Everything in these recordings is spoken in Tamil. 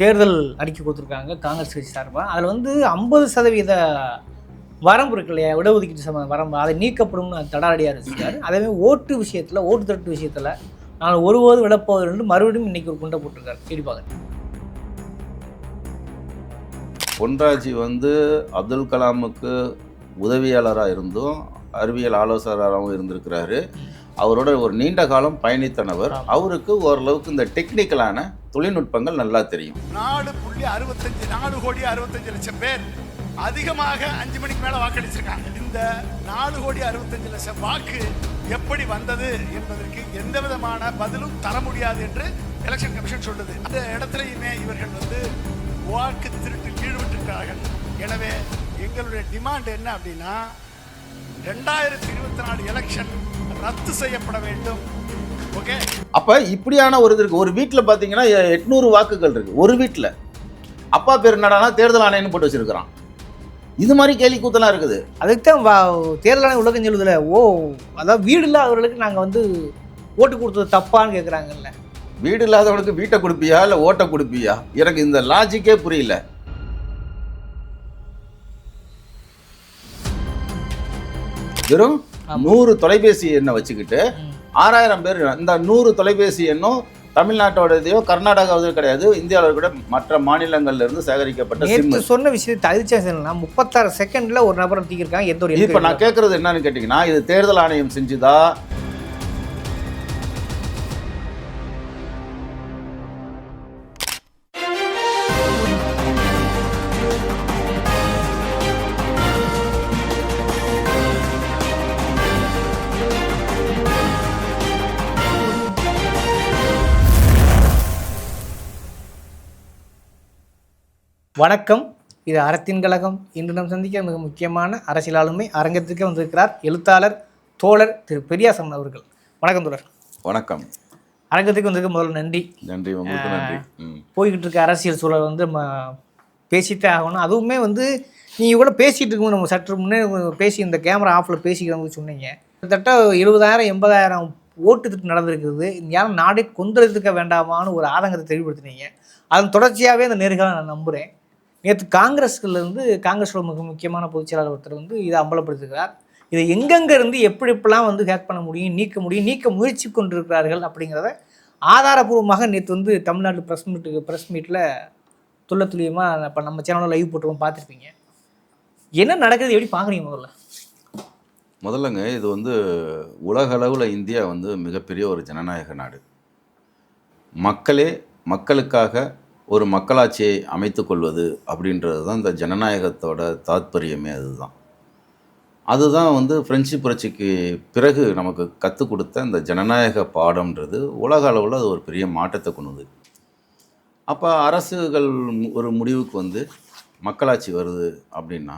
தேர்தல் அறிக்கை கொடுத்துருக்காங்க காங்கிரஸ் கட்சி சார்பாக அதில் வந்து ஐம்பது சதவீத வரம்பு இருக்கு இல்லையா? இடஒதுக்கீட்டு சம்மந்த வரம்பு. அதை நீக்கப்படும்னு தடாரடியாக இருந்துச்சார் அதேமாதிரி ஓட்டு விஷயத்தில் ஓட்டு திரட்டு விஷயத்தில் நான் ஒருபோதும் விடப்போவது என்று மறுபடியும் இன்னைக்கு ஒரு குண்டை போட்டிருக்காரு தேடி பார்க்குறேன் பொன்ராஜி வந்து அப்துல் கலாமுக்கு உதவியாளராக இருந்தும் அறிவியல் ஆலோசகராகவும் இருந்திருக்கிறாரு. அவரோட ஒரு நீண்ட காலம் பயணித்தனவர். அவருக்கு ஓரளவுக்கு இந்த டெக்னிக்கலான தொழில்நுட்பங்கள் நல்லா தெரியும். நாலு புள்ளி அறுபத்தஞ்சு நாலு கோடி அறுபத்தஞ்சு லட்சம் பேர் அதிகமாக அஞ்சு மணிக்கு மேல வாக்களிச்சிருக்காங்க. இந்த நாலு கோடி அறுபத்தஞ்சு லட்சம் வாக்கு எப்படி வந்தது என்பதற்கு எந்த விதமான பதிலும் தர முடியாது என்று எலெக்ஷன் கமிஷன் சொல்லுது. அந்த இடத்துலையுமே இவர்கள் வந்து வாக்கு திருட்டில் ஈடுபட்டிருக்கிறார்கள் எனவே எங்களுடைய டிமாண்ட் என்ன அப்படின்னா ரெண்டாயிரத்தி இருபத்தி நாலு எலெக்ஷன் ரத்து செய்யப்பட வேண்டும். அப்ப இப்படியான ஒரு இது இருக்கு. ஒரு வீட்டில் பார்த்தீங்கன்னா எட்நூறு வாக்குகள் இருக்கு. ஒரு வீட்டில் அப்பா பேர் என்னடானா தேர்தல் ஆணையம்னு போட்டு வச்சிருக்கிறான். இது மாதிரி கேலி கூத்தெல்லாம் இருக்குது. அதுக்கு தான் வா- தேர்தல் ஆணையம் உலகம் சொல்லுதில்ல ஓ அதாவது வீடு இல்லாதவர்களுக்கு நாங்கள் வந்து ஓட்டு கொடுத்தது தப்பான்னு கேட்குறாங்கல்ல வீடு இல்லாதவனுக்கு வீட்டை கொடுப்பியா இல்லை ஓட்டை கொடுப்பியா? எனக்கு இந்த லாஜிக்கே புரியல. வெறும். நூறு தொலைபேசி எண்ணை வச்சுக்கிட்டு. ஆறாயிரம் பேர் இந்த நூறு தொலைபேசி எண்ணும் தமிழ்நாட்டோடதையோ கர்நாடகாவதோ கிடையாது. இந்தியாவில் கூட மற்ற மாநிலங்கள்ல இருந்து சேகரிக்கப்பட்ட நேற்று சொன்ன விஷயத்தை அதிர்ச்சியாக சொல்லணும்னா முப்பத்தாறு செகண்டில் ஒரு நபரை தூக்கியிருக்காங்க எந்த ஒரு இப்போ நான் கேட்கறது என்னன்னு கேட்டிங்கன்னா இது தேர்தல் ஆணையம் செஞ்சுதா? வணக்கம். இது அறத்தின் கழகம். இன்று நாம் சந்திக்க மிக முக்கியமான அரசியல் ஆளுமை அரங்கத்திற்கு வந்திருக்கிறார் எழுத்தாளர் தோழர் திரு பெரியாசன் அவர்கள். வணக்கம் தோழர். வணக்கம். அரங்கத்துக்கு வந்திருக்க முதல்ல நன்றி. நன்றி உங்களுக்கு நன்றி. போய்கிட்டு இருக்க அரசியல் சூழல் வந்து நம்ம பேசிட்டே ஆகணும். அதுவுமே வந்து நீங்கள் கூட பேசிகிட்டு இருக்கும்போது நம்ம சற்று முன்னே பேசி இந்த கேமரா ஆஃபில் பேசிக்கிறவங்க சொன்னீங்க. கிட்டத்தட்ட எழுபதாயிரம் எண்பதாயிரம் ஓட்டு திட்டம் நடந்திருக்குது யாரும் நாடே கொந்தளித்துக்க வேண்டாமான்னு ஒரு ஆதங்கத்தை தெளிவுபடுத்தினீங்க. அதன் தொடர்ச்சியாகவே அந்த நேர்காணலை நான் நம்புகிறேன் நேற்று காங்கிரஸ்லேருந்து காங்கிரஸோட மிக முக்கியமான பொதுச் செயலாளர் ஒருத்தர் வந்து இதை அம்பலப்படுத்துகிறார். இதை எங்கெங்கேருந்து எப்படி எப்படிலாம் வந்து ஹேக் பண்ண முடியும் நீக்க முடியும் நீக்க முயற்சி கொண்டிருக்கிறார்கள் அப்படிங்கிறத ஆதாரபூர்வமாக நேற்று வந்து தமிழ்நாட்டு ப்ரெஸ் மீட்டுக்கு ப்ரெஸ் மீட்டில் துள்ள துல்லியமாக இப்போ நம்ம சேனலில் லைவ் போட்டுருவோம் பார்த்துருப்பீங்க. என்ன நடக்குது? எப்படி பார்க்குறீங்க முதல்ல? முதல்லங்க இது வந்து உலகளவில் இந்தியா வந்து மிகப்பெரிய ஒரு ஜனநாயக நாடு. மக்களே மக்களுக்காக ஒரு மக்களாட்சியை அமைத்து கொள்வது அப்படின்றது தான் இந்த ஜனநாயகத்தோட தாத்பரியமே அதுதான். அதுதான் வந்து ஃப்ரெஞ்சு புரட்சிக்கு பிறகு நமக்கு கற்றுக் கொடுத்த இந்த ஜனநாயக பாடம்ன்றது. உலக அளவில் அது ஒரு பெரிய மாற்றத்தை கொண்டு அப்போ அரசுகள் ஒரு முடிவுக்கு வந்து மக்களாட்சி வருது அப்படின்னா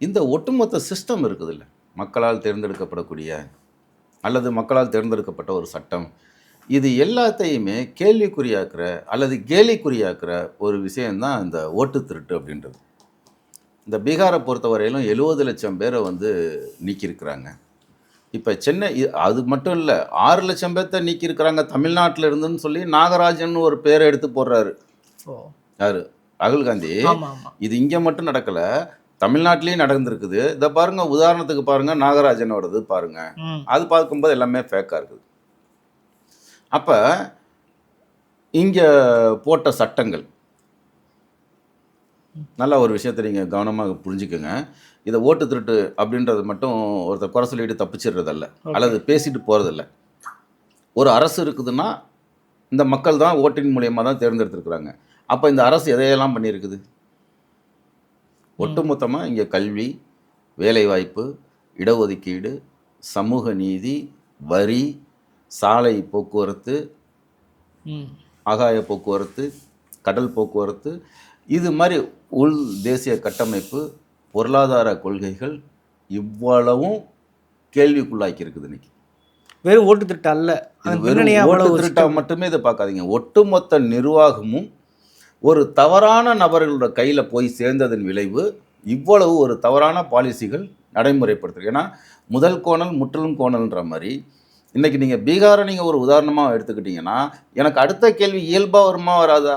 இந்த ஒட்டுமொத்த சிஸ்டம் இருக்குதுல்ல. மக்களால் தேர்ந்தெடுக்கப்படக்கூடிய அல்லது மக்களால் தேர்ந்தெடுக்கப்பட்ட ஒரு சட்டம் இது எல்லாத்தையுமே கேள்விக்குறியாக்குற அல்லது கேலிக்குறியாக்குற ஒரு விஷயம்தான் இந்த ஓட்டு திருட்டு அப்படின்றது. இந்த பீகாரை பொறுத்தவரையிலும் எழுபது லட்சம் பேரை வந்து நீக்கியிருக்கிறாங்க. இப்போ சென்னை அது மட்டும் இல்லை ஆறு லட்சம் பேர்த்த நீக்கியிருக்கிறாங்க தமிழ்நாட்டில் இருந்துன்னு சொல்லி நாகராஜன் ஒரு பேரை எடுத்து போடுறாரு. யார்? ராகுல் காந்தி. இது இங்கே மட்டும் நடக்கலை. தமிழ்நாட்டிலையும் நடந்திருக்குது. இதை பாருங்க உதாரணத்துக்கு பாருங்க நாகராஜனோடது பாருங்க. ம். அது பார்க்கும்போது எல்லாமே ஃபேக்காக இருக்குது. அப்போ இங்கே போட்ட சட்டங்கள். நல்ல ஒரு விஷயத்தை நீங்கள் கவனமாக புரிஞ்சுக்கோங்க. இதை ஓட்டு திருட்டு அப்படின்றது மட்டும் ஒருத்தர் குறை சொல்லிட்டு தப்பிச்சிடுறதல்ல. அல்லது பேசிட்டு போகிறதில்ல ஒரு அரசு இருக்குதுன்னா இந்த மக்கள் தான் ஓட்டின் மூலியமாக தான் தேர்ந்தெடுத்திருக்கிறாங்க. அப்போ இந்த அரசு எதையெல்லாம் பண்ணியிருக்குது? ஒட்டுமொத்தமாக இங்கே கல்வி வேலைவாய்ப்பு இடஒதுக்கீடு சமூக நீதி வரி சாலை போக்குவரத்து ஆகாய போக்குவரத்து கடல் போக்குவரத்து இது மாதிரி உள் தேசிய கட்டமைப்பு பொருளாதார கொள்கைகள் இவ்வளவும் கேள்விக்குள்ளாக்கி இருக்குது இன்னைக்கு. வெறும் ஓட்டு திட்டம் அல்ல. ஓட்டு திருட்டா. மட்டுமே இதை பார்க்காதீங்க. ஒட்டுமொத்த நிர்வாகமும் ஒரு தவறான நபர்களோட கையில் போய் சேர்ந்ததன் விளைவு இவ்வளவு ஒரு தவறான பாலிசிகள் நடைமுறைப்படுத்துறது ஏன்னா முதல் கோணல் முற்றிலும் கோணல்ன்ற மாதிரி இன்னைக்கு நீங்கள் பீகாரை நீங்கள் ஒரு உதாரணமாக எடுத்துக்கிட்டீங்கன்னா எனக்கு அடுத்த கேள்வி இயல்பாக வருமா வராதா?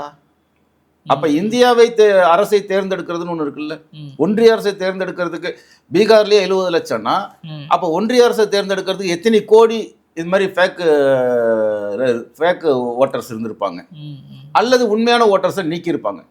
அப்ப இந்தியாவை தே அரசை தேர்ந்தெடுக்கிறதுன்னு ஒண்ணு இருக்குல்ல. ஒன்றிய அரசை தேர்ந்தெடுக்கிறதுக்கு பீகார்லயே எழுபது லட்சம்னா. அப்ப ஒன்றிய அரசை தேர்ந்தெடுக்கிறதுக்கு எத்தனை கோடி இது மாதிரி ஃபேக்கு ஃபேக்கு ஓட்டர்ஸ் இருந்திருப்பாங்க. அல்லது உண்மையான ஓட்டர்ஸை நீக்கியிருப்பாங்க.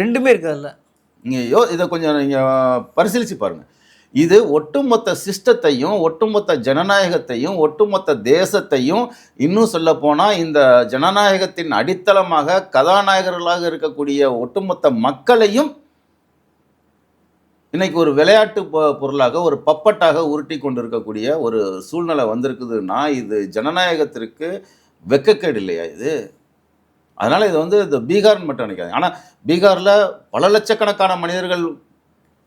ரெண்டுமே இருக்குது அதில் நீங்கள் யோ இதை கொஞ்சம் நீங்கள் பரிசீலித்து பாருங்கள் இது ஒட்டுமொத்த சிஸ்டத்தையும் ஒட்டுமொத்த ஜனநாயகத்தையும் ஒட்டுமொத்த தேசத்தையும் இன்னும் சொல்ல போனால் இந்த ஜனநாயகத்தின் அடித்தளமாக கதாநாயகர்களாக இருக்கக்கூடிய ஒட்டுமொத்த மக்களையும் இன்னைக்கு ஒரு விளையாட்டு பொ- பொருளாக ஒரு பப்பட்டாக உருட்டி கொண்டிருக்கக்கூடிய ஒரு சூழ்நிலை வந்திருக்குதுன்னா இது ஜனநாயகத்திற்கு வெக்கக்கேடு இல்லையா இது? அதனால் இது வந்து இந்த பீகார்னு மட்டும் நினைக்காது ஆனால் பீகாரில் பல லட்சக்கணக்கான மனிதர்கள்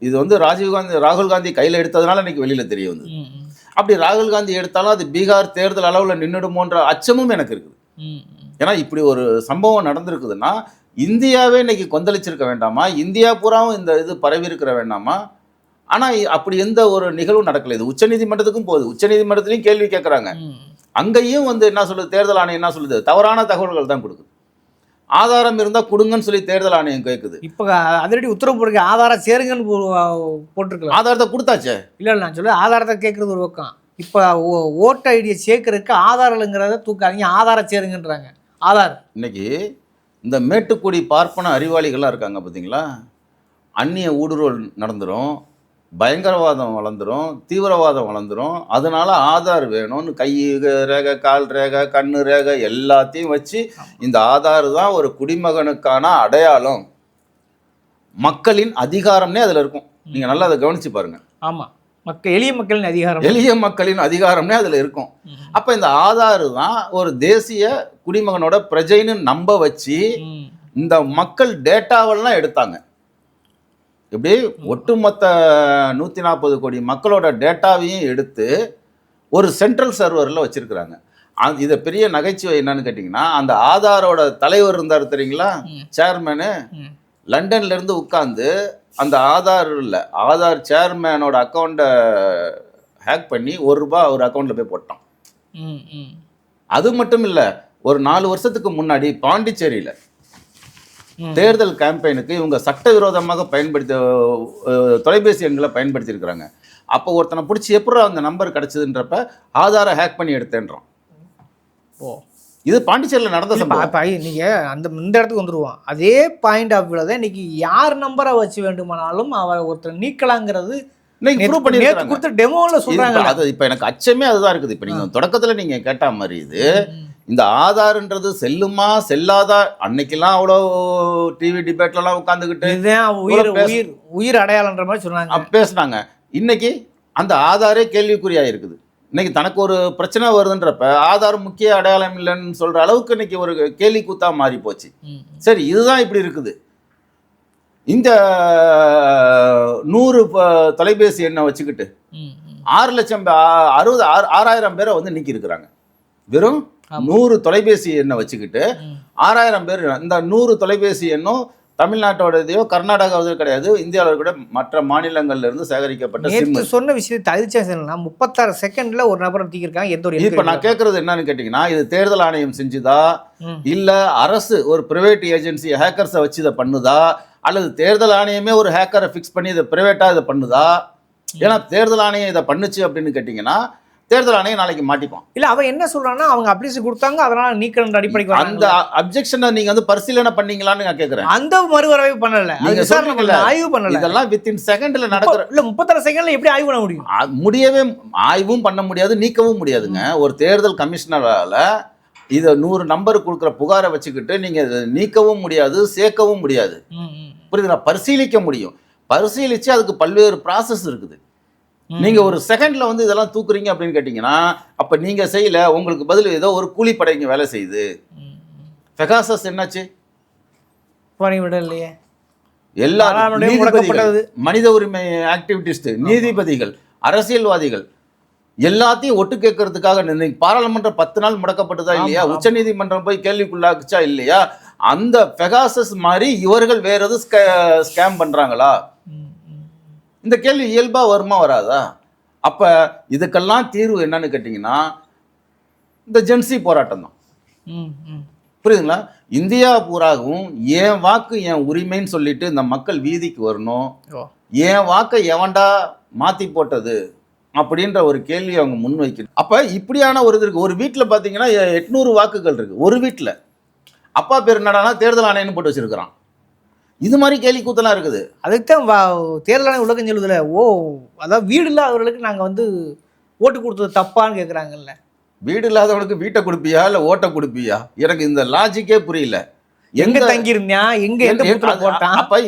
இது வந்து ராஜீவ்காந்தி ராகுல் காந்தி கையில் எடுத்ததுனால இன்னைக்கு வெளியில் தெரிய வந்தது. அப்படி ராகுல் காந்தி எடுத்தாலும் அது பீகார் தேர்தல் அளவில் நின்றுடுமோன்ற அச்சமும் எனக்கு இருக்குது. ஏன்னா இப்படி ஒரு சம்பவம் நடந்திருக்குதுன்னா இந்தியாவே இன்னைக்கு கொந்தளிச்சிருக்க வேண்டாமா? இந்தியா பூராவும் இந்த இது பரவி இருக்கிற வேண்டாமா? ஆனால் அப்படி எந்த ஒரு நிகழ்வும் நடக்கல. இது உச்சநீதிமன்றத்துக்கும் போகுது. உச்சநீதிமன்றத்திலையும் கேள்வி கேட்குறாங்க. அங்கேயும் வந்து என்ன சொல்லுது? தேர்தல் ஆணையம் என்ன சொல்லுது? தவறான தகவல்கள் தான் கொடுக்குது. ஆதாரம் இருந்தால் கொடுங்கன்னு சொல்லி தேர்தல் ஆணையம் கேட்குது இப்போ அதிரடி உத்தரவு போடுங்க ஆதாரம் சேருங்கன்னு போட்டிருக்கலாம் ஆதாரத்தை கொடுத்தாச்சே? இல்லை இல்லை நான் சொல்ல ஆதாரத்தை கேட்குறது ஒரு பக்கம். இப்போ ஓட்டு ஐடியை சேர்க்கறதுக்கு ஆதாரங்கிறத தூக்காதீங்க ஆதாரம் சேருங்கன்றாங்க. ஆதார் இன்னைக்கு இந்த மேட்டுக்குடி பார்ப்பன அறிவாளிகள்லாம் இருக்காங்க பார்த்தீங்களா அந்நிய ஊடுருவல் நடந்துரும். பயங்கரவாதம் வளர்ந்துரும் தீவிரவாதம் வளர்ந்துரும். அதனால ஆதார் வேணும்னு கை ரேகை கால் ரேகை கண்ணு ரேகை எல்லாத்தையும் வச்சு இந்த ஆதார் தான் ஒரு குடிமகனுக்கான அடையாளம். மக்களின் அதிகாரம்னே அதில் இருக்கும். நீங்கள் நல்லா அதை கவனிச்சு பாருங்க. ஆமாம் மக்கள் எளிய மக்களின் அதிகாரம். எளிய மக்களின் அதிகாரம்னே அதில் இருக்கும். அப்போ இந்த ஆதார் தான் ஒரு தேசிய குடிமகனோட பிரஜைன்னு நம்ப வச்சு. இந்த மக்கள் டேட்டாவெல்லாம் எடுத்தாங்க. இப்படி ஒட்டுமொத்த நூற்றி நாற்பது கோடி மக்களோட டேட்டாவையும் எடுத்து ஒரு சென்ட்ரல் சர்வரில் வச்சுருக்குறாங்க இதை பெரிய நகைச்சுவை என்னன்னு கேட்டிங்கன்னா அந்த ஆதாரோட தலைவர் இருந்தார் தெரியுங்களா. சேர்மேனு ம். லண்டன்ல இருந்து உட்காந்து அந்த ஆதார் இல்லை ஆதார் சேர்மேனோட அக்கௌண்ட்டை ஹேக் பண்ணி ஒரு ரூபாய் அவர் அக்கௌண்ட்டில் போய் போட்டான் ம். ம். அது மட்டும் இல்லை ஒரு நாலு வருஷத்துக்கு முன்னாடி பாண்டிச்சேரியில். தேர்தல் கேம்பெயினுக்கு இவங்க சட்டவிரோதமாக பயன்படுத்த தொலைபேசி எண்களை பயன்படுத்தியிருக்கிறாங்க. அப்போ ஒருத்தனை பிடிச்சி எப்படி அந்த நம்பர் கிடச்சிதுன்றப்ப ஆதாரை ஹேக் பண்ணி எடுத்தேன்றான் ஓ. இது பாண்டிச்சேரியில் நடந்த சம்பவம். நீங்கள் அந்த இந்த இடத்துக்கு வந்துருவோம் அதே பாயிண்ட் ஆஃப் வியூவில் தான் இன்னைக்கு யார் நம்பரை வச்சு வேண்டுமானாலும் அவ ஒருத்தர் நீக்கலாங்கிறது நேற்று கொடுத்த டெமோவில் சொல்கிறாங்க அது இப்போ எனக்கு அச்சமே அதுதான் இருக்குது. இப்போ நீங்கள் தொடக்கத்தில் நீங்கள் கேட்ட மாதிரி இது இந்த ஆதார்ன்றது செல்லுமா செல்லாதா அன்னைக்கெல்லாம் அவ்வளோ டிவி டிபேட்லலாம் உட்காந்துக்கிட்டு உயிர் உயிர் உயிர் அடையாளன்ற மாதிரி சொன்னாங்க பேசுனாங்க இன்னைக்கு அந்த ஆதாரே கேள்விக்குறியா இருக்குது இன்னைக்கு தனக்கு ஒரு பிரச்சனை வருதுன்றப்ப ஆதார் முக்கிய அடையாளம் இல்லைன்னு சொல்ற அளவுக்கு இன்னைக்கு ஒரு கேலி கூத்தா மாறி போச்சு. சரி இதுதான் இப்படி இருக்குது இந்த நூறு தொலைபேசி எண்ணை வச்சுக்கிட்டு. ஆறு லட்சம் அறுபது ஆறு ஆறாயிரம் பேரை வந்து நீக்கி இருக்கிறாங்க வெறும். நூறு தொலைபேசி எண்ணை வச்சுக்கிட்டு. ஆறாயிரம் பேர் இந்த நூறு தொலைபேசி எண்ணும் தமிழ்நாட்டோட இதையோ கர்நாடகாவதோ கிடையாது. இந்தியாவில் கூட மற்ற மாநிலங்கள்ல இருந்து சேகரிக்கப்பட்ட நேற்று சொன்ன விஷயத்தை அதிர்ச்சியா சொல்லலாம் முப்பத்தாறு செகண்ட்ல ஒரு நபரை தூக்கியிருக்காங்க எந்த ஒரு இப்ப நான் கேட்கறது என்னன்னு கேட்டீங்கன்னா இது தேர்தல் ஆணையம் செஞ்சுதா. இல்ல அரசு ஒரு பிரைவேட் ஏஜென்சி ஹேக்கர்ஸை வச்சு இதை பண்ணுதா? அல்லது தேர்தல் ஆணையமே ஒரு ஹேக்கரை ஃபிக்ஸ் பண்ணி இதை பிரைவேட்டா இதை பண்ணுதா? ஏன்னா தேர்தல் ஆணையம் இதை பண்ணுச்சு அப்படின்னு கேட்டிங்கன்னா தேர்தல் ஆணையம் நாளைக்கு மாட்டிப்பான் இல்ல அவன் என்ன சொல்றான்னா அவங்க அப்ளிகேஷன் கொடுத்தாங்க அதனால நீக்கிற அடிப்படைக்கு அந்த அப்ஜெக்ஷனை நீங்க வந்து பரிசீலனை பண்ணீங்களான்னு நான் கேட்கறேன் அந்த மறுவரவை பண்ணல. விசாரணை ஆய்வு பண்ணல. இதெல்லாம் வித்தின் செகண்ட்ல நடக்கிற இல்ல முப்பத்தாறு செகண்ட்ல எப்படி ஆய்வு பண்ண முடியும்? முடியவே ஆய்வும் பண்ண முடியாது நீக்கவும் முடியாதுங்க. ஒரு தேர்தல் கமிஷனரால இதை நூறு நம்பர் கொடுக்குற புகாரை வச்சுக்கிட்டு நீங்க நீக்கவும் முடியாது சேர்க்கவும் முடியாது. புரியுதுங்களா? பரிசீலிக்க முடியும். பரிசீலிச்சு அதுக்கு பல்வேறு ப்ராசஸ் இருக்குது. நீங்க ஒரு செகண்ட்ல வந்து இதெல்லாம் தூக்குறீங்க அப்படின்னு கேட்டீங்கன்னா அப்ப நீங்க செய்யல உங்களுக்கு பதில் ஏதோ ஒரு கூலிப்படை இங்க வேலை செய்யுது. பெகாசஸ் என்னாச்சு பணி விட இல்லையே எல்லா. மனித உரிமை ஆக்டிவிட்டிஸ்ட் நீதிபதிகள் அரசியல்வாதிகள் எல்லாத்தையும் ஒட்டு கேட்கறதுக்காக பாராளுமன்றம் பத்து நாள் முடக்கப்பட்டதா இல்லையா ஆமா. உச்சநீதிமன்றம் போய் கேள்விக்குள்ளாக்குச்சா இல்லையா அந்த பெகாசஸ் மாதிரி இவர்கள் வேற எதுவும் ஸ்கேம் பண்றாங்களா. இந்த கேள்வி இயல்பா வருமா வராதா? அப்ப இதுக்கெல்லாம் தீர்வு என்னன்னு கேட்டிங்கன்னா இந்த ஜென்சி போராட்டம் தான். புரியுதுங்களா? இந்தியா பூராகவும் என் வாக்கு என் உரிமைன்னு சொல்லிட்டு இந்த மக்கள் வீதிக்கு வரணும். என் வாக்கை எவன்டா மாத்தி போட்டது? அப்படின்ற ஒரு கேள்வி அவங்க முன்வைக்கணும் அப்ப இப்படியான ஒரு இது இருக்கு. ஒரு வீட்டில் பார்த்தீங்கன்னா எட்நூறு வாக்குகள் இருக்கு. ஒரு வீட்டில் அப்பா பேர் என்னடானா தேர்தல் ஆணையம்னு போட்டு வச்சிருக்கிறான். இது மாதிரி கேலி கூத்தெல்லாம் இருக்குது. அதுக்கு தான் வா தேர்தல் ஆணையம் உலகம் சொல்லுதுல ஓ அதாவது வீடு இல்லாதவர்களுக்கு நாங்கள் வந்து ஓட்டு கொடுத்தது தப்பான்னு கேட்குறாங்கல்ல வீடு இல்லாதவனுக்கு வீட்டை கொடுப்பியா இல்லை ஓட்டை கொடுப்பியா? எனக்கு இந்த லாஜிக்கே புரியல. எங்க தங்கியிருந்தான் எங்க எந்த போட்டான் அப்ப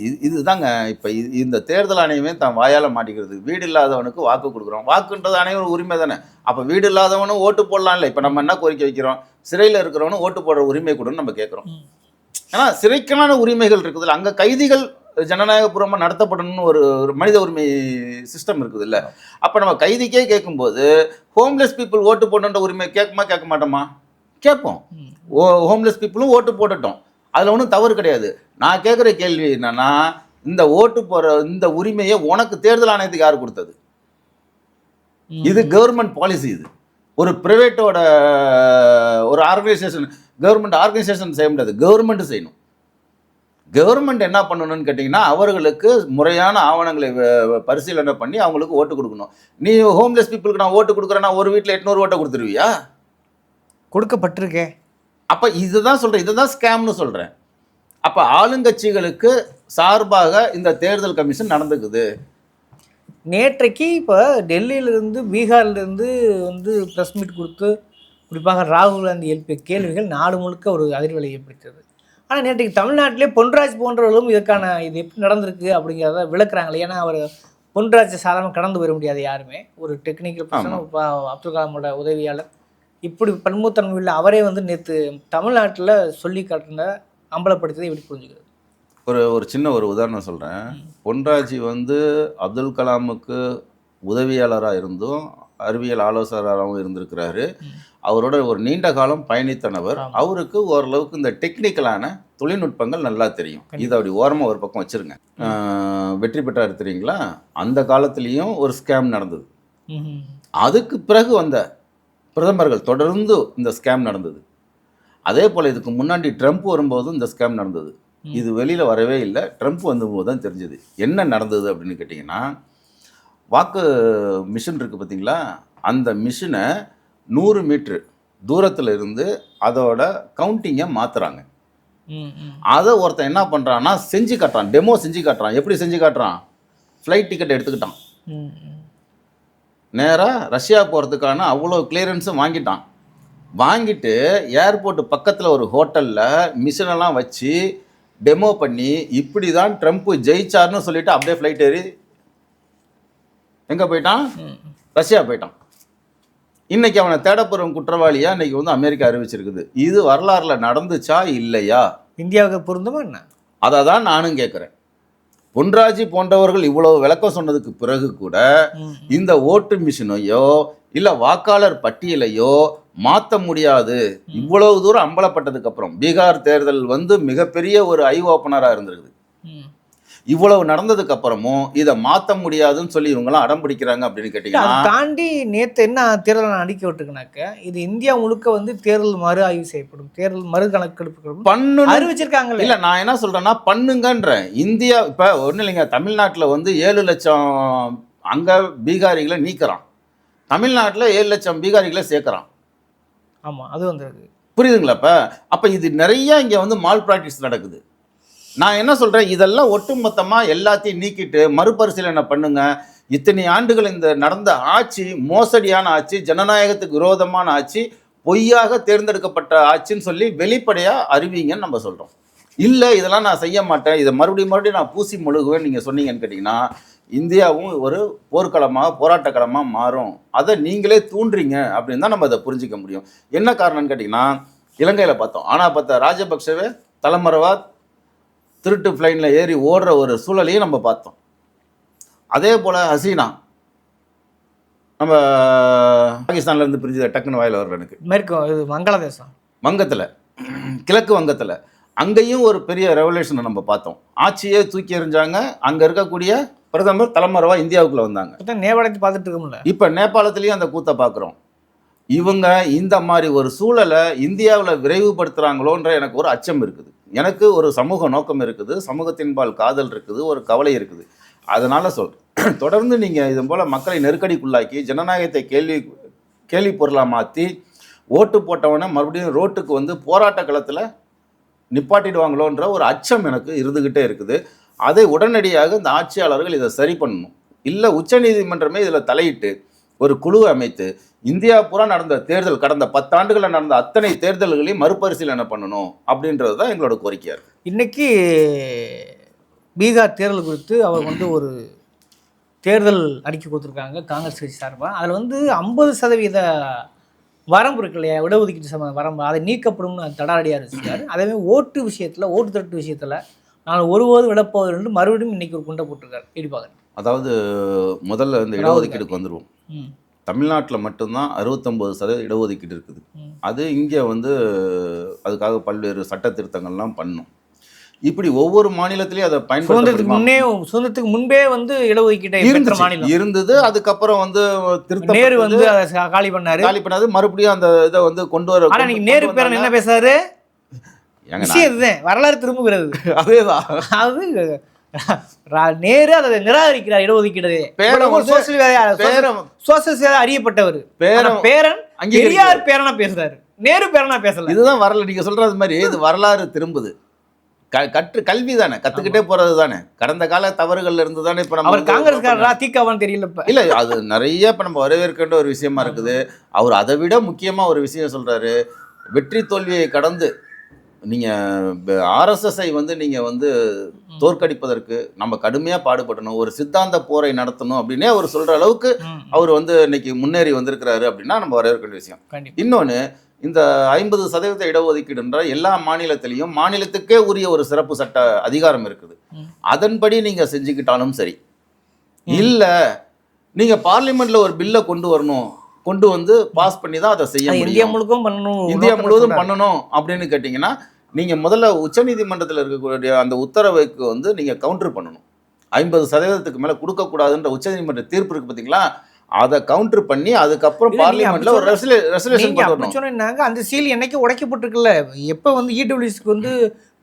இது- இதுதாங்க இப்ப இந்த தேர்தல் ஆணையமே தான் வாயால மாட்டிக்கிறது. வீடு இல்லாதவனுக்கு வாக்கு கொடுக்குறோம். வாக்குன்றது அனைவரும் உரிமை தானே. அப்ப வீடு இல்லாதவனும் ஓட்டு போடலாம்ல. இப்ப நம்ம என்ன கோரிக்கை வைக்கிறோம்? சிறையில இருக்கிறவனும் ஓட்டு போடுற உரிமை கொடுன்னு நம்ம கேட்கிறோம். ஏன்னா சிறைக்கான உரிமைகள் இருக்குதுல்ல. அங்க கைதிகள் ஜனநாயகபூர்வமா நடத்தப்படணும்னு ஒரு ஒரு மனித உரிமை சிஸ்டம் இருக்குது இல்ல அப்ப நம்ம கைதிக்கே கேட்கும்போது ஹோம்லெஸ் பீப்புள் ஓட்டு போடணுன்ற உரிமை கேட்குமா கேட்க மாட்டோமா? கேட்போம். ஓ ஹோம்லெஸ் பீப்புளும் ஓட்டு போடட்டும் அதில் ஒன்றும் தவறு கிடையாது. நான் கேட்குற கேள்வி என்னன்னா இந்த ஓட்டு போகிற இந்த உரிமையை உனக்கு தேர்தல் ஆணையத்துக்கு யார் கொடுத்தது. இது கவர்மெண்ட் பாலிசி இது. ஒரு ப்ரைவேட்டோட ஒரு ஆர்கனைசேஷன் கவர்மெண்ட் ஆர்கனைசேஷன் செய்ய முடியாது கவர்மெண்ட் செய்யணும். கவர்மெண்ட் என்ன பண்ணணும்னு கேட்டிங்கன்னா அவர்களுக்கு முறையான ஆவணங்களை பரிசீலனை பண்ணி அவங்களுக்கு ஓட்டு கொடுக்கணும். நீ ஹோம்லெஸ் பீப்புளுக்கு நான் ஓட்டு கொடுக்குறேன்னா ஒரு வீட்டில் எட்நூறு ஓட்டை கொடுத்துருவியா? கொடுக்கப்பட்டிருக்கே. அப்போ இதுதான் சொல்கிறேன் இதுதான் ஸ்கேம்னு சொல்கிறேன் அப்போ ஆளுங்கட்சிகளுக்கு சார்பாக இந்த தேர்தல் கமிஷன் நடந்துக்குது. நேற்றைக்கு இப்போ டெல்லியிலிருந்து பீகார்லேருந்து வந்து ப்ரெஸ் மீட் கொடுத்து குறிப்பாக ராகுல் காந்தி எழுப்பிய கேள்விகள் நாடு முழுக்க ஒரு அதிர்வலை ஏற்படுத்தது ஆனால் நேற்றைக்கு தமிழ்நாட்டிலே பொன்ராஜ் போன்றவர்களும் இதற்கான இது எப்படி நடந்திருக்கு அப்படிங்கிறத விளக்குறாங்களே. ஏன்னா அவர் பொன்ராஜ் சாதாரண கடந்து வர முடியாது யாருமே. ஒரு டெக்னிக்கல் பர்சன் அப்துல் கலாமோட உதவியாளர். இப்படி பன்முகத்தன்மை உள்ள அவரே வந்து நேற்று தமிழ்நாட்டில் சொல்லி காட்டின அம்பலப்படுத்தியதை எப்படி புரிஞ்சுக்கிறது? ஒரு ஒரு சின்ன ஒரு உதாரணம் சொல்கிறேன் பொன்ராஜி வந்து அப்துல் கலாமுக்கு உதவியாளராக இருந்தும் அறிவியல் ஆலோசகராகவும் இருந்திருக்கிறாரு. அவரோட ஒரு நீண்ட காலம் பயணித்தனவர். அவருக்கு ஓரளவுக்கு இந்த டெக்னிக்கலான தொழில்நுட்பங்கள் நல்லா தெரியும். இது அப்படி ஓரமாக ஒரு பக்கம் வச்சிருங்க. வெற்றி பெற்றார் தெரியுங்களா? அந்த காலத்துலேயும் ஒரு ஸ்கேம் நடந்தது. அதுக்கு பிறகு வந்த பிரதமர்கள் தொடர்ந்து இந்த ஸ்கேம் நடந்தது. அதே போல் இதுக்கு முன்னாடி ட்ரம்ப் வரும்போதும் இந்த ஸ்கேம் நடந்தது. இது வெளியில் வரவே இல்லை. ட்ரம்ப் வந்தபோது தான் தெரிஞ்சது. என்ன நடந்தது அப்படின்னு கேட்டிங்கன்னா வாக்கு மிஷின் இருக்குது பார்த்தீங்களா? அந்த மிஷினை நூறு மீட்ரு தூரத்தில் இருந்து அதோட கவுண்டிங்கை மாற்றுறாங்க அதை ஒருத்தன் என்ன பண்ணுறான்னா செஞ்சு காட்டுறான். டெமோ செஞ்சு காட்டுறான். எப்படி செஞ்சு காட்டுறான்? ஃப்ளைட் டிக்கெட் எடுத்துக்கிட்டான். நேராக ரஷ்யா போகிறதுக்கான அவ்வளோ கிளியரன்ஸும் வாங்கிட்டான். வாங்கிட்டு ஏர்போர்ட் பக்கத்தில் ஒரு ஹோட்டலில் மிஷினெல்லாம் வச்சு டெமோ பண்ணி இப்படி தான் ட்ரம்ப் ஜெயிச்சார்னு சொல்லிட்டு அப்படியே ஃப்ளைட் ஏறி எங்கே போயிட்டான்? ரஷ்யா போயிட்டான். இன்னைக்கு அவனை தேடப்படும் குற்றவாளியா இன்னைக்கு வந்து அமெரிக்கா அறிவிச்சிருக்குது. இது வரலாறுல நடந்துச்சா இல்லையா? இந்தியாவுக்கு பொருந்துமா என்ன? அதை தான் நானும் கேட்குறேன் பொன்ராஜி போன்றவர்கள் இவ்வளவு விளக்கம் சொன்னதுக்கு பிறகு கூட இந்த ஓட்டு மிஷினையோ இல்ல வாக்காளர் பட்டியலையோ மாற்ற முடியாது. இவ்வளவு தூரம் அம்பலப்பட்டதுக்கு அப்புறம் பீகார் தேர்தல் வந்து மிகப்பெரிய ஒரு ஐ ஓப்பனரா இருந்திருக்குது. இவ்வளவு நடந்ததுக்கு அப்புறமும் இதை மாற்ற முடியாதுன்னு சொல்லி இவங்கெல்லாம் அடம் பிடிக்கிறாங்க அப்படின்னு கேட்டீங்கன்னா தாண்டி நேத்து என்ன தேர்தல் அடிக்க விட்டுருக்குனாக்க இது இந்தியா முழுக்க வந்து தேர்தல் மறு ஆய்வு செய்யப்படும் தேர்தல் மறு கணக்கெடுப்பு பண்ணணும் அறிவிச்சிருக்காங்கல்ல. இல்ல நான் என்ன சொல்றேன்னா பண்ணுங்கன்றேன். இந்தியா இப்ப ஒன்றும் இல்லைங்க தமிழ்நாட்டுல வந்து ஏழு லட்சம் அங்க பீகாரிகளை நீக்கிறான். தமிழ்நாட்டுல ஏழு லட்சம் பீகாரிகளை சேர்க்கறான். ஆமா அது வந்திருக்கு புரியுதுங்களா அப்ப அப்ப இது நிறைய இங்க வந்து மால் ப்ராக்டிஸ் நடக்குது. நான் என்ன சொல்கிறேன் இதெல்லாம் ஒட்டுமொத்தமாக எல்லாத்தையும் நீக்கிட்டு மறுபரிசீலனை பண்ணுங்க. இத்தனை ஆண்டுகள் இந்த நடந்த ஆட்சி மோசடியான ஆட்சி ஜனநாயகத்துக்கு விரோதமான ஆட்சி பொய்யாக தேர்ந்தெடுக்கப்பட்ட ஆட்சின்னு சொல்லி வெளிப்படையாக அறிவிங்கன்னு நம்ம சொல்கிறோம் இல்லை இதெல்லாம் நான் செய்ய மாட்டேன். இதை மறுபடியும் மறுபடியும் நான் பூசி மொழுகுவேன் நீங்கள் சொன்னீங்கன்னு கேட்டிங்கன்னா இந்தியாவும் ஒரு போர்க்களமாக போராட்டக்களமாக மாறும். அதை நீங்களே தூண்டுறீங்க அப்படின்னு தான் நம்ம அதை புரிஞ்சிக்க முடியும். என்ன காரணம்னு கேட்டிங்கன்னா இலங்கையில் பார்த்தோம். ஆனால் பார்த்தா ராஜபக்சவே தலைமறைவாக திருட்டு ஃப்ளைனில் ஏறி ஓடுற ஒரு சூழலையும் நம்ம பார்த்தோம். அதே போல் ஹசீனா நம்ம பாகிஸ்தான்ல இருந்து பிரிஞ்சு டக்குன்னு வாயில வர்ற எனக்கு. மேற்கு இது வங்காளதேசம். வங்கத்தில் கிழக்கு வங்கத்தில் அங்கேயும் ஒரு பெரிய ரெவல்யூஷனை நம்ம பார்த்தோம். ஆட்சியே தூக்கி எறிஞ்சாங்க. அங்கே இருக்கக்கூடிய பிரதமர் தலைமறைவா இந்தியாவுக்குள்ள வந்தாங்க. பார்த்தா நேபாளத்தை பார்த்துட்டு இருக்கோம்ல. இப்போ நேபாளத்துலேயும் அந்த கூத்தை பார்க்குறோம். இவங்க இந்த மாதிரி ஒரு சூழலை இந்தியாவில் விரைவுபடுத்துகிறாங்களோன்ற எனக்கு ஒரு அச்சம் இருக்குது. எனக்கு ஒரு சமூக நோக்கம் இருக்குது சமூகத்தின்பால் காதல் இருக்குது ஒரு கவலை இருக்குது. அதனால் சொல்கிறேன் தொடர்ந்து நீங்கள் இது போல் மக்களை நெருக்கடிக்குள்ளாக்கி ஜனநாயகத்தை கேள்வி கேள்வி பொருளாக மாற்றி ஓட்டு போட்டவனை மறுபடியும் ரோட்டுக்கு வந்து போராட்ட களத்தில் நிப்பாட்டிடுவாங்களோன்ற ஒரு அச்சம் எனக்கு இருந்துக்கிட்டே இருக்குது. அதை உடனடியாக இந்த ஆட்சியாளர்கள் இதை சரி பண்ணணும். இல்லை உச்சநீதிமன்றமே இதில் தலையிட்டு ஒரு குழு அமைத்து இந்தியா பூரா நடந்த தேர்தல் கடந்த பத்தாண்டுகளில் நடந்த அத்தனை தேர்தல்களையும் மறுபரிசீலனை பண்ணணும் அப்படின்றது தான் எங்களோட கோரிக்கையாக இருக்குது இன்றைக்கி பீகார் தேர்தல் குறித்து அவர் வந்து ஒரு தேர்தல் அறிக்கை கொடுத்துருக்காங்க காங்கிரஸ் கட்சி சார்பாக அதில் வந்து ஐம்பது சதவீத வரம்பு இருக்கு இல்லையா? இடஒதுக்கீட்டு சம்மந்த வரம்பு. அதை நீக்கப்படும்னு தடாரடியாக இருந்துச்சார் அதேமாதிரி ஓட்டு விஷயத்தில் ஓட்டு தட்டு விஷயத்தில் நான் ஒருபோதும் விடப்போவதில்லை மறுபடியும் இன்றைக்கி ஒரு குண்டை போட்டிருக்காரு. இடிப்பாக அதாவது முதல்ல இந்த இடஒதுக்கீடுக்கு வந்துடுவோம் தமிழ்நாட்டில் மட்டும்தான் அறுபத்தொம்பது சதவீத இடஒதுக்கீடு இருக்குது. அது இங்கே வந்து அதுக்காக பல்வேறு சட்ட திருத்தங்கள்லாம் பண்ணும். இப்படி ஒவ்வொரு மாநிலத்திலையும் அதை சுதந்திரத்துக்கு பயன்படுத்த முன்னே சுதந்திரத்துக்கு முன்பே வந்து இடஒதுக்கீட்டை இருந்துச்சு. மாநிலம். இருந்தது அதுக்கப்புறம் வந்து திருத்தம் நேரு வந்து காலி பண்ணாரு. காலி பண்ணாது மறுபடியும் அந்த இதை வந்து கொண்டு வர ஆனா நீங்க நேரு பேரன் என்ன பேசுறாரு? ஏங்க விஷயம் இதுதான். வரலாறு திரும்புகிறது. அதேதான். அது நேரு அதை நிராகரிக்கிறார் இடஒதுக்கீடு. சோசியல் அறியப்பட்டவர். பேரன். பெரியார் பேரனா பேசுறாரு. நேரு பேரனா பேசல. இதுதான் வரல. நீங்க சொல்றது மாதிரி இது வரலாறு திரும்புது. கற்று கல்வி தானே கத்துக்கிட்டே போறது தானே கடந்த கால தவறுகள்ல இருந்து தானே இப்ப நம்ம காங்கிரஸ்காரரா திகாவான்னு தெரியல இல்ல அது நிறைய இப்ப நம்ம வரவேற்கின்ற ஒரு விஷயமா இருக்குது. அவர் அதை விட முக்கியமா ஒரு விஷயம் சொல்றாரு. வெற்றி தோல்வியை கடந்து நீங்க ஆர்எஸ்எஸ்ஐ வந்து நீங்க வந்து தோற்கடிப்பதற்கு நம்ம கடுமையா பாடுபடணும். ஒரு சித்தாந்த போரை நடத்தணும் அப்படின்னே அவர் சொல்ற அளவுக்கு அவர் வந்து இன்னைக்கு முன்னேறி வந்திருக்கிறாரு அப்படின்னா நம்ம வரவேற்க வேண்டிய விஷயம் இன்னொன்று இந்த ஐம்பது சதவீத இடஒதுக்கீடுன்ற எல்லா மாநிலத்திலையும் மாநிலத்துக்கே உரிய ஒரு சிறப்பு சட்ட அதிகாரம் இருக்குது. அதன்படி நீங்க செஞ்சுக்கிட்டாலும் சரி. இல்ல நீங்க பார்லிமெண்ட்ல ஒரு பில்லை கொண்டு வரணும். கொண்டு வந்து பாஸ் பண்ணி தான் அதை செய்ய இந்தியா முழுக்கும் பண்ணணும். இந்தியா முழுவதும். பண்ணணும் அப்படின்னு கேட்டிங்கன்னா நீங்க முதல்ல உச்சநீதிமன்றத்தில் இருக்கக்கூடிய அந்த உத்தரவுக்கு வந்து நீங்க கவுண்டர் பண்ணணும். ஐம்பது சதவீதத்துக்கு மேல கொடுக்கக்கூடாதுன்ற உச்சநீதிமன்ற தீர்ப்பு இருக்கு பாத்தீங்களா? அதை கவுண்டர் பண்ணி அதுக்கப்புறம் பார்லிமெண்ட்ல ஒரு ரெசல்யூஷன் சொன்னீங்க அந்த சீல் என்னைக்கு உடைக்கப்பட்டிருக்குல்ல? எப்ப வந்து இடபிள்யூஸ்க்கு வந்து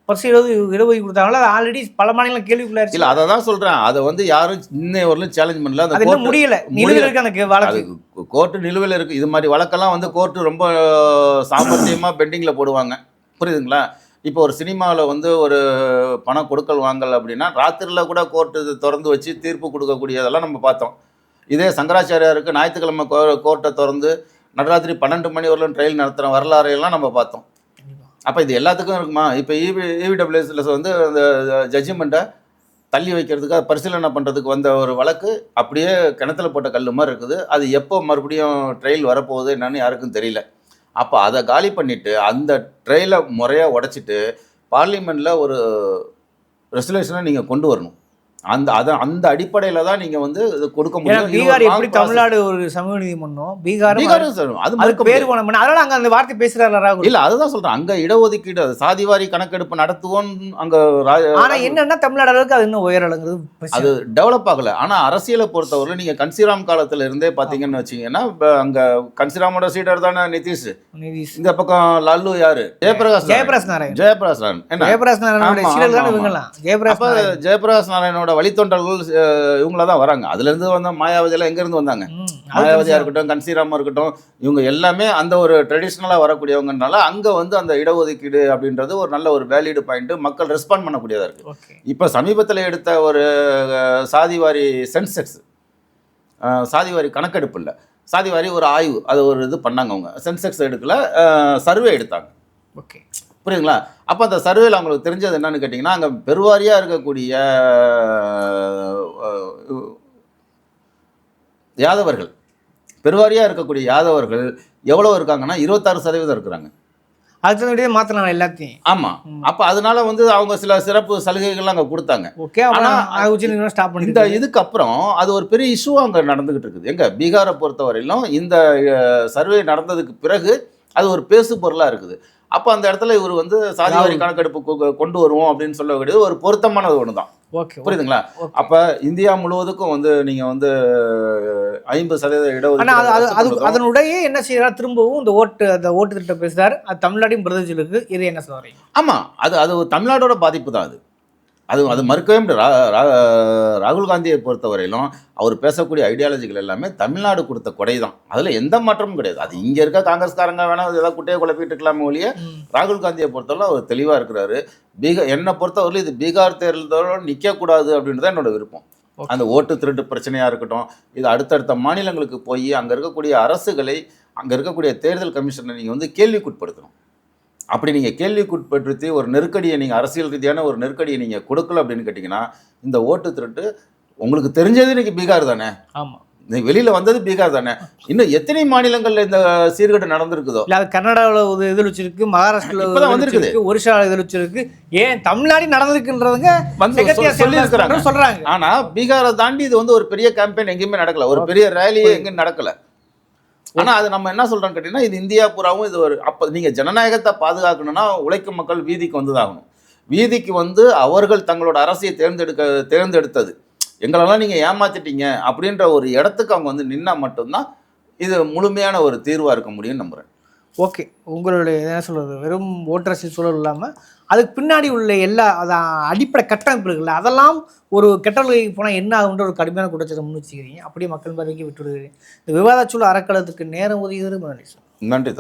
பர்சு இருபது இடஒதுக்கீடு கொடுத்தாங்களோ அது ஆல்ரெடி பல மாநிலம் கேள்விக்குள்ளாயிருச்சு. இல்ல அதை தான் சொல்றேன். அதை வந்து யாரும் இன்னை வரலும் சேலஞ்ச் பண்ணல. அந்த அது முடியல. நிலுவையில் இருக்கு அந்த வழக்கு. கோர்ட்டு நிலுவையில் இருக்கு. இது மாதிரி வழக்கெல்லாம் வந்து கோர்ட்டு ரொம்ப சாமர்த்தியமா பெண்டிங்ல போடுவாங்க. புரியுதுங்களா? இப்போ ஒரு சினிமாவில் வந்து ஒரு பணம் கொடுக்கல் வாங்கல் அப்படின்னா ராத்திரியில் கூட கோர்ட்டு திறந்து வச்சு தீர்ப்பு கொடுக்கக்கூடியதெல்லாம் நம்ம பார்த்தோம். இதே சங்கராச்சாரியாருக்கு ஞாயிற்றுக்கிழமை கோ கோர்ட்டை திறந்து நடராத்திரி பன்னெண்டு மணி வரலும் ட்ரையல் நடத்துகிற வரலாறையெல்லாம் நம்ம பார்த்தோம். அப்போ இது எல்லாத்துக்கும் இருக்குமா? இப்போ இவி இவிடபிள்யூஎஸ்ல வந்து அந்த ஜட்ஜ்மெண்ட்டை தள்ளி வைக்கிறதுக்கு பரிசீலனை பண்ணுறதுக்கு வந்த ஒரு வழக்கு அப்படியே கிணத்துல போட்ட கல் மாதிரி இருக்குது. அது எப்போ மறுபடியும் ட்ரையல் வரப்போகுது என்னன்னு யாருக்கும் தெரியல. அப்போ அதை காலி பண்ணிவிட்டு அந்த ட்ரெயில முறையாக உடச்சிட்டு பார்லிமெண்ட்டில் ஒரு ரெசல்யூஷனை நீங்கள் கொண்டு வரணும். அந்த அதை அந்த அடிப்படையில் தான் நீங்கள் வந்து கொடுக்க முடியும் பீகார் எப்படி. தமிழ்நாடு ஒரு சமூக நீதிமன்றம் பீகார் பீகாரும் சரி, அது அதுக்கு பேர் போன. அதனால அங்க அந்த வார்த்தை பேசுறாரு ராகுல் இல்ல அதுதான் சொல்றேன் அங்க இடஒதுக்கீடு அது சாதிவாரி கணக்கெடுப்பு நடத்துவோம் அங்க ஆனா என்னன்னா தமிழ்நாடு அளவுக்கு அது இன்னும் உயரலங்கிறது. அது டெவலப் ஆகல ஆனா அரசியலை பொறுத்தவரை நீங்க கன்சிராம் காலத்துல இருந்தே பாத்தீங்கன்னு வச்சீங்கன்னா அங்க கன்சிராமோட சீடர் தானே நிதிஷ் நிதிஷ் இந்த பக்கம் லல்லு யாரு ஜெயபிரகாஷ். ஜெயபிரகாஷ் நாராயண் ஜெயபிரகாஷ் நாராயண் ஜெயபிரகாஷ் நாராயணோட ஆமா, சீடர் தான் ஆமா, இவங்கலாம் ஜெயபிரகாஷ். ஜெயபிரகாஷ் நாராயணோட வழித்தொண்டர்கள் இவங்கள தான் வராங்க. அதுல இருந்து வந்த மாயாவதி எல்லாம் எங்க இருந்து வந்தாங்க ம், மாயாவதியா இருக்கட்டும் கன்சிராமா இருக்கட்டும் இவங்க எல்லாமே அந்த ஒரு ட்ரெடிஷ்னலா வரக்கூடியவங்கனால அங்க வந்து அந்த இடஒதுக்கீடு அப்படின்றது ஒரு நல்ல ஒரு வேலிடு பாயிண்ட் மக்கள் ரெஸ்பாண்ட் பண்ணக்கூடியதா இருக்கு. ஓகே. இப்போ சமீபத்தில் எடுத்த ஒரு சாதிவாரி சென்செக்ஸ் சாதிவாரி கணக்கெடுப்பு இல்லை. சாதிவாரி ஒரு ஆய்வு அது ஒரு இது பண்ணாங்க அவங்க. சென்செக்ஸ் எடுக்கல சர்வே எடுத்தாங்க. ஓகே. புரியுதுங்களா? அப்போ அந்த சர்வேல அவங்களுக்கு தெரிஞ்சது என்னன்னு கேட்டிங்கன்னா அங்கே பெருவாரியாக இருக்கக்கூடிய யாதவர்கள். பெருவாரியாக இருக்கக்கூடிய யாதவர்கள் எவ்வளோ இருக்காங்கன்னா இருபத்தாறு சதவீதம் இருக்கிறாங்க. அதுக்கு மாத்தலாம் எல்லாத்தையும். ஆமாம் அப்போ அதனால வந்து அவங்க சில சிறப்பு சலுகைகள்லாம் அங்கே கொடுத்தாங்க. ஓகே ஆனா, ஆனா உச்ச நீதிமன்றம் ஸ்டாப் இந்த பண்ணிட்டு இதுக்கு அப்புறம் அது ஒரு பெரிய இஷ்யூவாக அங்கே நடந்துகிட்டு இருக்குது. எங்க? பீகாரை பொறுத்தவரையிலும் இந்த சர்வே நடந்ததுக்கு பிறகு அது ஒரு பேசு பொருளாக இருக்குது. அப்போ அந்த இடத்துல இவர் வந்து சாதி வாரி கணக்கெடுப்பு கொண்டு வருவோம் அப்படின்னு சொல்ல வேண்டியது ஒரு பொருத்தமானது ஒன்று தான் ஓகே. புரியுதுங்களா. அப்ப இந்தியா முழுவதுக்கும் வந்து நீங்க வந்து ஐம்பது சதவீத இடஒதுக்கீடு அதனுடைய என்ன செய்யறாரு திரும்பவும் இந்த ஓட்டு அந்த ஓட்டு திட்ட பேசுறாரு. அது தமிழ்நாடையும் பிரதேசத்துக்கு இது என்ன சொல்ல வரீங்க? ஆமா அது அது ஒரு தமிழ்நாடோட பாதிப்பு தான் அது. அது அது மறுக்கவே முடியாது. ராகுல் காந்தியை பொறுத்தவரையிலும் அவர் பேசக்கூடிய ஐடியாலஜிகள் எல்லாமே தமிழ்நாடு கொடுத்த கொடை தான். அதில் எந்த மாற்றமும் கிடையாது. அது இங்கே இருக்க காங்கிரஸ்காரங்க வேணா ஏதாவது குட்டையை குழப்பிட்டு இருக்கலாமே ஒழிய. ராகுல் காந்தியை பொறுத்தவரை அவர் தெளிவாக இருக்கிறாரு. பீகார் என்னை பொறுத்தவரையிலும் இது பீகார் தேர்தலோட நிற்கக்கூடாது அப்படின்றது தான் என்னோட விருப்பம். அந்த ஓட்டு திருட்டு பிரச்சனையாக இருக்கட்டும் இது அடுத்தடுத்த மாநிலங்களுக்கு போய் அங்கே இருக்கக்கூடிய அரசுகளை அங்கே இருக்கக்கூடிய தேர்தல் கமிஷனை நீங்கள் வந்து கேள்விக்குட்படுத்தணும். அப்படி நீங்கள் கேள்விக்குட்படுத்தி ஒரு நெருக்கடியை நீங்கள் அரசியல் ரீதியான ஒரு நெருக்கடியை நீங்கள் கொடுக்கல அப்படின்னு கேட்டிங்கன்னா இந்த ஓட்டு திருட்டு உங்களுக்கு தெரிஞ்சது இன்னைக்கு பீகார் தானே? ஆமா. இன்னைக்கு வெளியில் வந்தது பீகார் தானே? இன்னும் எத்தனை மாநிலங்களில் இந்த சீர்கேடு நடந்திருக்குதோ? இல்ல அது கர்நாடகாவில் ஒரு இதில் வச்சிருக்கு மகாராஷ்டிராவில் வந்திருக்குது. வந்திருக்கு ஒரிசாவில் இதில் வச்சிருக்கு ஏன் தமிழ்நாடு நடந்திருக்குன்றதுங்க சொல்லியிருக்கிறாங்க. சொல்றாங்க. சொல்றாங்க ஆனா பீகாரை தாண்டி இது வந்து ஒரு பெரிய கேம்பெயின் எங்கேயுமே நடக்கல. ஒரு பெரிய ரேலியே எங்கேயும் நடக்கல. ஆனா அது நம்ம என்ன சொல்றோம் கேட்டீங்கன்னா இது இந்தியா பூராவும் இது ஒரு அப்ப நீங்க ஜனநாயகத்தை பாதுகாக்கணும்னா உழைக்கும் மக்கள் வீதிக்கு வந்ததாகணும். வீதிக்கு வந்து அவர்கள் தங்களோட அரசியை தேர்ந்தெடுக்க தேர்ந்தெடுத்தது. எங்களெல்லாம் நீங்க ஏமாத்திட்டீங்க அப்படின்ற ஒரு இடத்துக்கு அவங்க வந்து நின்னா மட்டும்தான் இது முழுமையான ஒரு தீர்வா இருக்க முடியும்னு நம்புறேன். ஓகே. உங்களுடைய என்ன சொல்றது? வெறும் ஓட்டரசி சூழல் இல்லாமல் அதுக்கு பின்னாடி உள்ள எல்லா அதான் அடிப்படை கட்டமைப்பு இருக்குல்ல அதெல்லாம் ஒரு கெட்டவர்களுக்கு போனால் என்ன ஆகுன்ற ஒரு கடுமையான குற்றச்சாட்டை முன் வச்சுக்கிறீங்க. அப்படியே மக்கள் பார்வைக்கு விட்டுவிடுகிறீங்க. இந்த விவாதச்சூழல் அறக்கலத்துக்கு நேரம் உதவி நன்றி சார். நன்றி தலைவர்